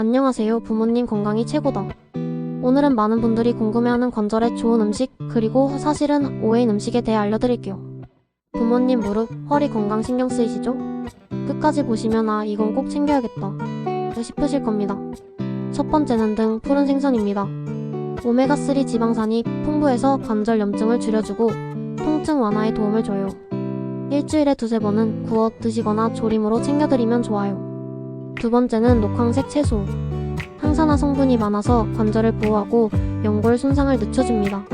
안녕하세요. 부모님 건강이 최고다. 오늘은 많은 분들이 궁금해하는 관절에 좋은 음식, 그리고 사실은 오해인 음식에 대해 알려드릴게요. 부모님 무릎, 허리 건강 신경 쓰이시죠? 끝까지 보시면 아, 이건 꼭 챙겨야겠다. 싶으실 겁니다. 첫 번째는 등 푸른 생선입니다. 오메가3 지방산이 풍부해서 관절 염증을 줄여주고 통증 완화에 도움을 줘요. 일주일에 두세 번은 구워 드시거나 조림으로 챙겨드리면 좋아요. 두 번째는 녹황색 채소. 항산화 성분이 많아서 관절을 보호하고 연골 손상을 늦춰줍니다.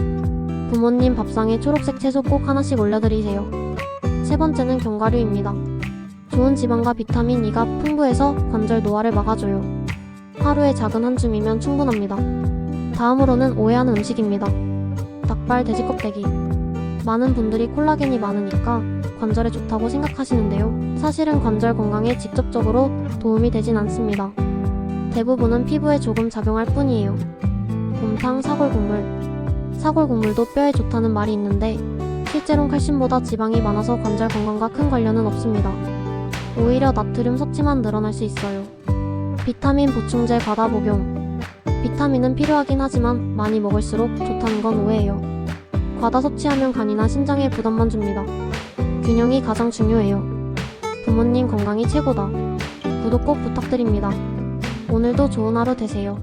부모님 밥상에 초록색 채소 꼭 하나씩 올려드리세요. 세 번째는 견과류입니다. 좋은 지방과 비타민 E가 풍부해서 관절 노화를 막아줘요. 하루에 작은 한 줌이면 충분합니다. 다음으로는 오해하는 음식입니다. 닭발, 돼지 껍데기. 많은 분들이 콜라겐이 많으니까 관절에 좋다고 생각하시는데요. 사실은 관절 건강에 직접적으로 도움이 되진 않습니다. 대부분은 피부에 조금 작용할 뿐이에요. 곰탕, 사골국물. 사골국물도 뼈에 좋다는 말이 있는데 실제론 칼슘보다 지방이 많아서 관절 건강과 큰 관련은 없습니다. 오히려 나트륨 섭취만 늘어날 수 있어요. 비타민 보충제 과다 복용. 비타민은 필요하긴 하지만 많이 먹을수록 좋다는 건 오해예요. 과다 섭취하면 간이나 신장에 부담만 줍니다. 균형이 가장 중요해요. 부모님 건강이 최고다. 구독 꼭 부탁드립니다. 오늘도 좋은 하루 되세요.